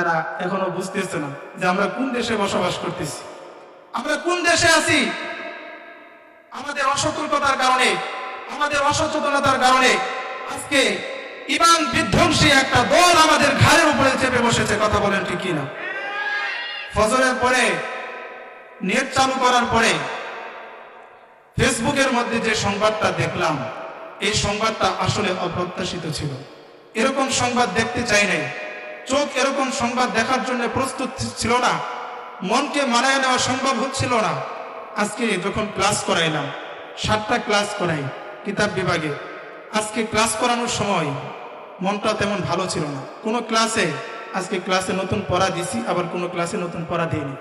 এরা এখনও বুঝতেছে না যে আমরা কোন দেশে বসবাস করতেছি। আমরা কোন দেশে আছি? আমাদের অসতর্কতার কারণে, আমাদের অসচেতনতার কারণে আজকে ইমান বিধ্বংসী একটা দল আমাদের ঘাড়ের উপরে চেপে বসেছে, কথা বলেন ঠিক কিনা? ফজরের পরে, নেট চালু করার পরে ফেসবুকের মধ্যে যে সংবাদটা দেখলাম, এই সংবাদটা আসলে অপ্রত্যাশিত ছিল। এরকম সংবাদ দেখতে চাই নাই। চোখ এরকম সংবাদ দেখার জন্য প্রস্তুত ছিল না। মনকে মানায় নেওয়া সম্ভব হচ্ছিল না। আজকে যখন ক্লাস করাইলাম, সাতটা ক্লাস করাই কিতাব বিভাগে, আজকে ক্লাস করানোর সময় মনটা তেমন ভালো ছিল না। কোনো ক্লাসে আজকে ক্লাসে নতুন পড়া দিছি, আবার কোনো ক্লাসে নতুন পড়া দিইনি।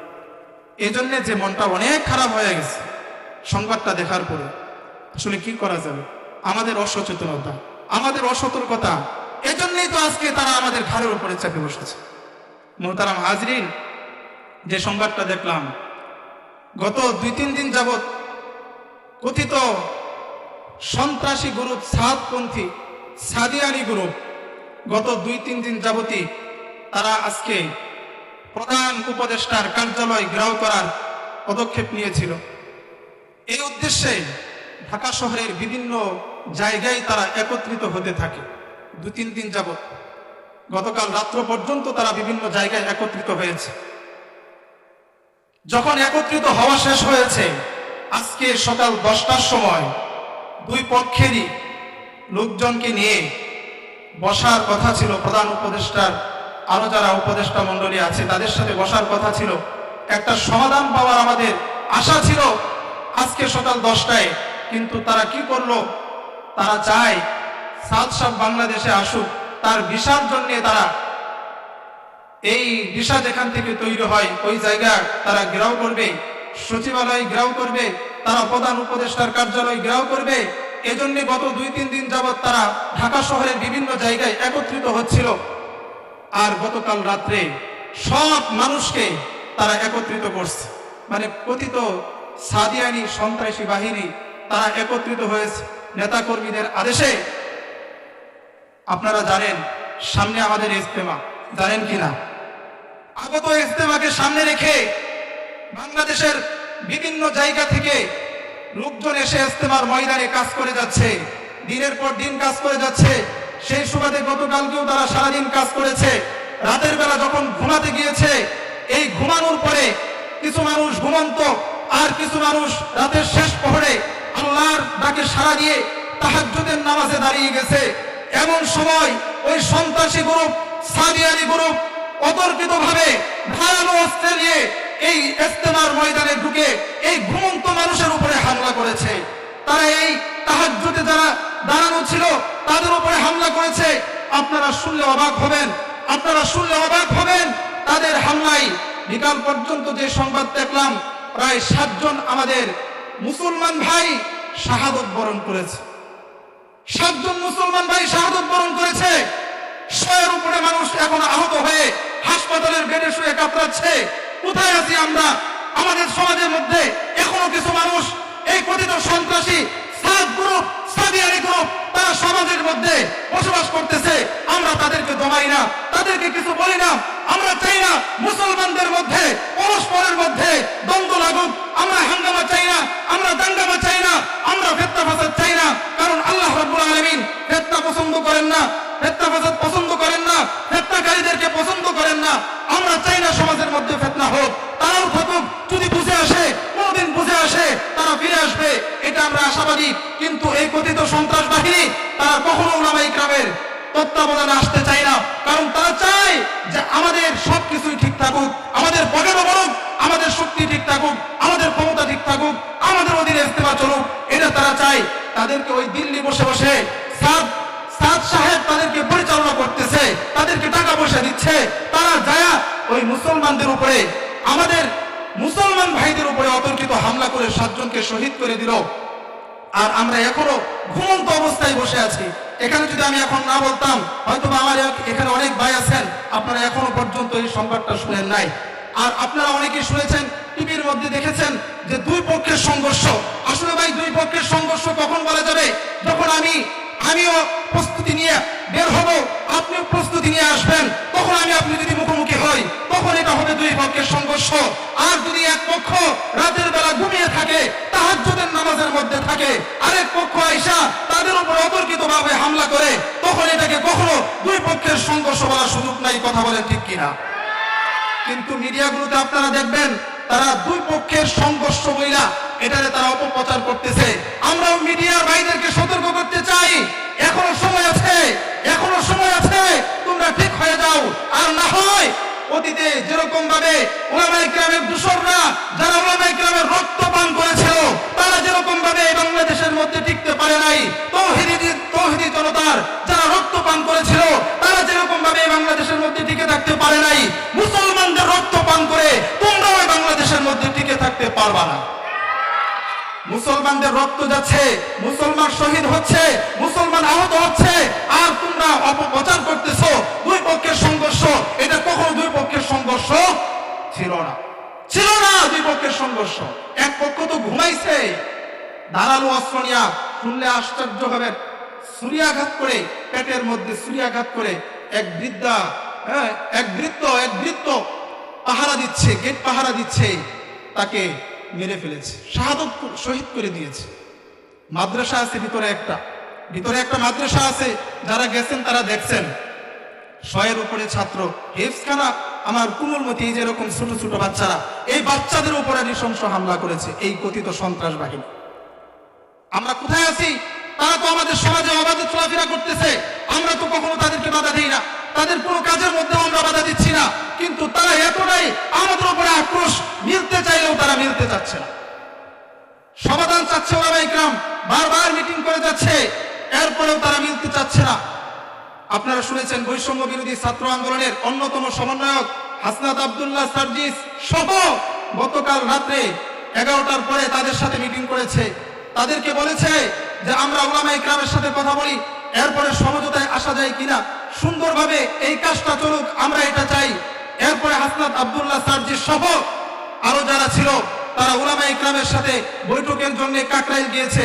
এই জন্যে যে মনটা অনেক খারাপ হয়ে গেছে সংবাদটা দেখার পরে। আসলে কি করা যাবে? আমাদের অসচেতনতা, আমাদের অসতর্কতা এজন্যই তো আজকে তারা আমাদের ঘাড়ের উপরে চাপে বসেছে। মোহতারাম হাজরিন, যে সংবাদটা দেখলাম, গত দুই তিন দিন যাবৎ কথিত সন্ত্রাসী গ্রুপ সাদপন্থী সাদিয়ানি গ্রুপ গত দুই তিন দিন যাবতী তারা আজকে প্রধান উপদেষ্টার কার্যালয় ঘেরাও করার পদক্ষেপ নিয়েছিল। এই উদ্দেশ্যে ঢাকা শহরের বিভিন্ন জায়গায় তারা একত্রিত হতে থাকে। দু তিন দিন যাবত গতকাল রাত্র পর্যন্ত তারা বিভিন্ন জায়গায় একত্রিত হয়েছে। যখন একত্রিত হওয়া শেষ হয়েছে, আজকে সকাল দশটার সময় দুই পক্ষেরই লোকজনকে নিয়ে বসার কথা ছিল প্রধান উপদেষ্টার, আরও যারা উপদেষ্টা মন্ডলী আছে, তাদের সাথে বসার কথা ছিল। একটা সমাধান পাওয়ার আমাদের আশা ছিল আজকে সকাল দশটায়, কিন্তু তারা কি করল? তারা চায় সাদ সাহ বাংলাদেশে আসুক, তার ভিসার জন্য তারা এই ভিসা যেখান থেকে তৈরি হয়। ওই জায়গা তারা গ্রাও করবে, সচিবালয় গ্রাও করবে, তারা প্রধান উপদেষ্টার কার্যালয় গ্রাও করবে। এজন্য গত দুই তিন দিন যাবৎ তারা ঢাকা শহরের বিভিন্ন জায়গায় একত্রিত হচ্ছিল। আর গতকাল রাত্রে সব মানুষকে তারা একত্রিত করছে। মানে কথিত সাদিয়ানি সন্ত্রাসী বাহিনী তারা একত্রিত হয়েছে। নেতাকর্মীদের আদেশে আপনারা জানেন সামনে আমাদের ইজতেমা। জানেন কিনা? আগত ইজতেমাকে সামনে রেখে বাংলাদেশের বিভিন্ন জায়গা থেকে লোকজন এসে ইজতেমার ময়দানে কাজ করে যাচ্ছে। দিনের পর দিন কাজ করে যাচ্ছে। সেই সুবাদে গতকালকেও তারা সারাদিন কাজ করেছে। রাতের বেলা যখন ঘুমাতে গিয়েছে, এই ঘুমানোর পরে কিছু মানুষ ঘুমন্ত, আর কিছু মানুষ রাতের শেষ প্রহরে আল্লাহর ডাকে সাড়া দিয়ে তাহাজ্জুদের নামাজে দাঁড়িয়ে গেছে। এমন সময় ওই সন্ত্রাসী গ্রুপ সাদিয়ানি গ্রুপ অতর্কিত ভাবে ধারালো অস্ত্রে নিয়ে এই ইস্তেমার ময়দানে ঢুকে এই ঘুমন্ত মানুষের উপরে হামলা করেছে। তারা এই তাহাজ্জুদে যারা দাঁড়ানো ছিল, তাদের উপরে হামলা করেছে। আপনারা শুনলে অবাক হবেন, আপনারা শুনলে অবাক হবেন, তাদের হামলায় বিকাল পর্যন্ত যে সংবাদ দেখলাম, প্রায় সাতজন আমাদের মুসলমান ভাই শাহাদত বরণ করেছে। সাতজন মুসলমান ভাই শাহাদত বরণ করেছে। শয়ের উপরে মানুষ এখন আহত হয়ে হাসপাতালের বেডে শুয়ে কাতরাচ্ছে কোথায় আছি আমরা? আমাদের সমাজের মধ্যে এখনও কিছু মানুষ, এই কথিত সন্ত্রাসী বসবাস করতেছে। আমরা তাদেরকে না, তাদেরকে কিছু বলি না। আমরা চাই না মুসলমানদের মধ্যে, পরস্পরের মধ্যে আমরা হাঙ্গামা চাই না, আমরা করেন না, ফেতনা ফেসাদ পছন্দ করেন না, ফেতনাকারীদেরকে পছন্দ করেন না। আমরা চাই না সমাজের মধ্যে ফেতনা হোক। তারাও থাকুক, যদি বুঝে আসে, কোনদিন বুঝে আসে, তারা ফিরে আসবে, এটা আমরা আশাবাদী। কিন্তু এই কথিত সন্ত্রাস বাহিনী, তারা কখনো ওলামাই গ্রামের তত্ত্বাবধানে আসতে চাই না। মুসলমানদের উপরে, আমাদের মুসলমান ভাইদের উপরে অতর্কিত হামলা করে সাতজনকে শহীদ করে দিল। আর আমরা এখনও ঘুমন্ত অবস্থায় বসে আছি। এখানে যদি আমি এখন না বলতাম হয়তো আমার এখানে অনেক ভাই আছেন, আপনারা এখনও পর্যন্ত এই সংবাদটা শুনেন নাই। আর আপনারা অনেকেই শুনেছেন, টিভির মধ্যে দেখেছেন যে দুই পক্ষের সংঘর্ষ। আসলে ভাই, দুই পক্ষের সংঘর্ষ কখন বলা যাবে? যখন আমি আমিও প্রস্তুতি নিয়ে বের হব। আপনিও প্রস্তুতি নিয়ে আসবেন। তখন আমি আপনি যদি মুখোমুখি হই, তখন এটা হবে দুই পক্ষের সংঘর্ষ। আর যদি এক পক্ষ রাতের বেলা ঘুমিয়ে থাকে, তাহাজ্জুদের নামাজের মধ্যে থাকে, আরেক পক্ষ আইসা তাদের উপর অতর্কিত ভাবে হামলা করে, তখন এটাকে কখনো দুই পক্ষের সংঘর্ষ বলার সুযোগ নাই, কথা বলে ঠিক কিনা? কিন্তু মিডিয়াগুলোতে আপনারা দেখবেন তারা দুই পক্ষের সংঘর্ষ বইলা এটারে তারা অপপ্রচার করতেছে। আমরাও মিডিয়ার ভাইদেরকে সতর্ক করতে চাই। এখনও সময় আছে, এখনও সময় আছে, তোমরা ঠিক হয়ে যাও। আর না হয় অতীতে যেরকম ভাবে ওলামাই গ্রামের দূষররা যারা ওলামাই গ্রামের রক্ত পান করেছিল, তারা যেরকম ভাবে বাংলাদেশের মধ্যে টিকতে পারে নাই মুসলমানদের রক্ত যাচ্ছে, মুসলমান শহীদ হচ্ছে, মুসলমান আহত হচ্ছে। আর তোমরা অপপ্রচার করতেছো, দুই পক্ষের সংঘর্ষ। এটা কখনো দুই পক্ষের সংঘর্ষ ছিল না। ছিল না দুই পক্ষের সংঘর্ষ। এক পক্ষ তো ঘুমাইছে। ধারালো অস্ত্র শুনলে আশ্চর্য হবেন সূর্যাঘাত করে, পেটের মধ্যে সূর্যাঘাত করে এক বৃদ্ধা হ্যাঁ এক বৃত্ত এক বৃত্ত পাহারা দিচ্ছে, গেট পাহারা দিচ্ছে। তাকে মেরে ফেলেছে, শাহাদত শহীদ করে দিয়েছে। মাদ্রাসা আছে, ভিতরে একটা। ভিতরে একটা মাদ্রাসা আছে, যারা গেছেন তারা দেখছেন। শয়ের উপরে ছাত্র হেফসখানা আমার কুমলমতি যেরকম ছোট ছোট বাচ্চারা, এই বাচ্চাদের উপরে নৃশংস হামলা করেছে, এই কথিত সন্ত্রাস বাহিনী। আমরা কোথায় আছি? তারা তো আমাদের সমাজে অবাধে চলাফেরা করতেছে। আমরা তো কখনো তাদেরকে বাধা দিই না। তাদের কোনো কাজের মধ্যে আমরা বাধা দিচ্ছি না। কিন্তু তারা এতটাই আমাদের উপরে আক্রোশ, মিলতে চাইলেও তারা মিলতে চাচ্ছে না। সমাধান চাচ্ছে ওরা ইকরাম। বারবার মিটিং করে যাচ্ছে। এরপরেও তারা মিলতে চাচ্ছে না। আপনারা শুনেছেন বৈষম্য বিরোধী ছাত্র আন্দোলনের অন্যতম সমন্বয়ক হাসনাত আব্দুল্লাহ সার্জিস সহ গতকাল রাত্রে এগারোটার পরে তাদের সাথে মিটিং করেছে। তাদেরকে বলেছে যে, আমরা ওলামা ইকরামের সাথে কথা বলি এরপরে সমঝোতায় আসা যায় কিনা? সুন্দরভাবে এই কাজটা চলুক, আমরা এটা চাই। এরপরে হাসনাত আব্দুল্লাহ সার্জিস সহ আরও যারা ছিল, তারা ওলামা ইকরামের সাথে বৈঠকের জন্য কাকরাইল গিয়েছে।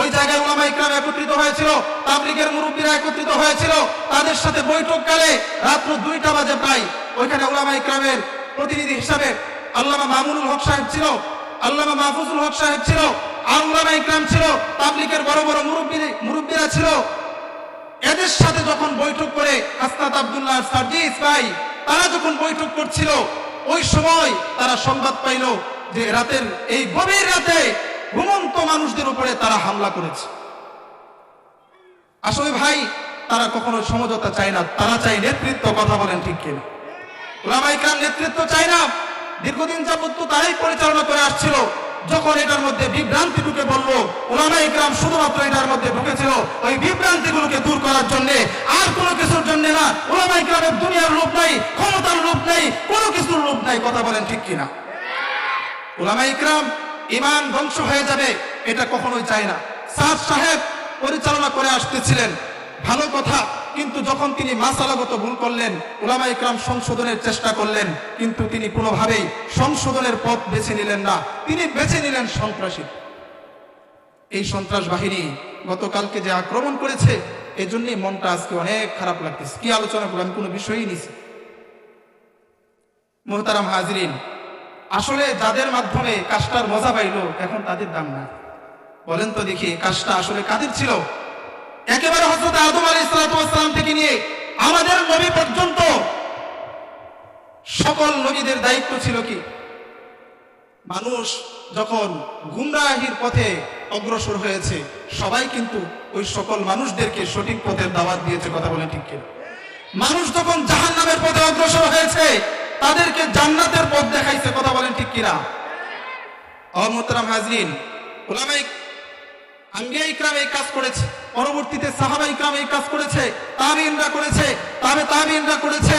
ওই জায়গায় ওলামা ইকরাম একত্রিত হয়েছিল, তাবলিগের মুরব্বীরা একত্রিত হয়েছিল। তাদের সাথে বৈঠককালে রাত্র দুইটা বাজে প্রায়। ওইখানে ওলামা ইকরামের প্রতিনিধি হিসাবে আল্লামা মামুনুল হক সাহেব ছিল, আল্লামা মাহফুজুল হক সাহেব ছিল, আর ওলামা ইকরাম ছিল, তাবলিগের বড় বড় মুরব্বী মুরব্বীরা ছিল। এদের সাথে যখন বৈঠক করে হাসনাত আব্দুল্লাহ সার্জিস ভাই তারা যখন বৈঠক করছিল, ওই সময় তারা সংবাদ পাইল যে রাতের, এই গভীর রাতে ঘুমন্ত মানুষদের উপরে তারা হামলা করেছে। আসলে ভাই, তারা কখনো সমঝোতা চায় না, তারা চায় নেতৃত্ব, কথা বলেন ঠিক কিনা। ওলামাইকার নেতৃত্ব চায় না, দীর্ঘদিন যাবত তো তারাই পরিচালনা করে আসছিল। যখন এটার মধ্যে বিভ্রান্তি ঢুকে বলল ওলামা ইকরাম শুধুমাত্র এটার মধ্যে ঢুকেছিল ওই বিভ্রান্তিগুলোকে দূর করার জন্য। আর কোনো কিছুর জন্য না ওলামা ইকরামের দুনিয়ার লোভ নাই, ক্ষমতার লোভ নাই, কোনো কিছুর লোভ নাই, কথা বলেন ঠিক কিনা? ওলামা ইকরাম ইমান ধ্বংস হয়ে যাবে, এটা কখনোই চায় না। সাহেব পরিচালনা করে আসতেছিলেন। ভালো কথা কিন্তু যখন তিনি মাসালাগত ভুল করলেন ওলামা ইকরাম সংশোধনের চেষ্টা করলেন, কিন্তু তিনি কোনোভাবেই সংশোধনের পথ বেছে নিলেন না। তিনি বেছে নিলেন সন্ত্রাসী। এই সন্ত্রাস বাহিনী গতকালকে যে আক্রমণ করেছে এই জন্যই মনটা আজকে অনেক খারাপ লাগতেছে। কি আলোচনা করলাম কোনো বিষয়ই নিছি মোহতারাম হাজরিন, আসলে যাদের মাধ্যমে কাজটার মজা পাইলো, এখন তাদের দাম না বলেন তো দেখি, কাজটা আসলে কাদের ছিল? একেবারে হজরত আদম আলী সালাম থেকে নিয়ে আমাদের নবী পর্যন্ত সকল নবীদের দায়িত্ব ছিল কি? মানুষ যখন গুমরাহির পথে অগ্রসর হয়েছে, সবাই কিন্তু ওই সকল মানুষদেরকে সঠিক পথের দাওয়াত দিয়েছে, কথা বলে ঠিক মানুষ যখন জাহান নামের পথে অগ্রসর হয়েছে, তাদেরকে জান্নাতের পথ দেখাইছে, কথা বলেন ঠিক কিনা? অমতরাম হাজরিন ওলামাই ইকরাম এই কাজ করেছে। পরবর্তীতে সাহাবাই কাম এই কাজ করেছে তাবিনরা করেছে তাবে তাবিনরা করেছে।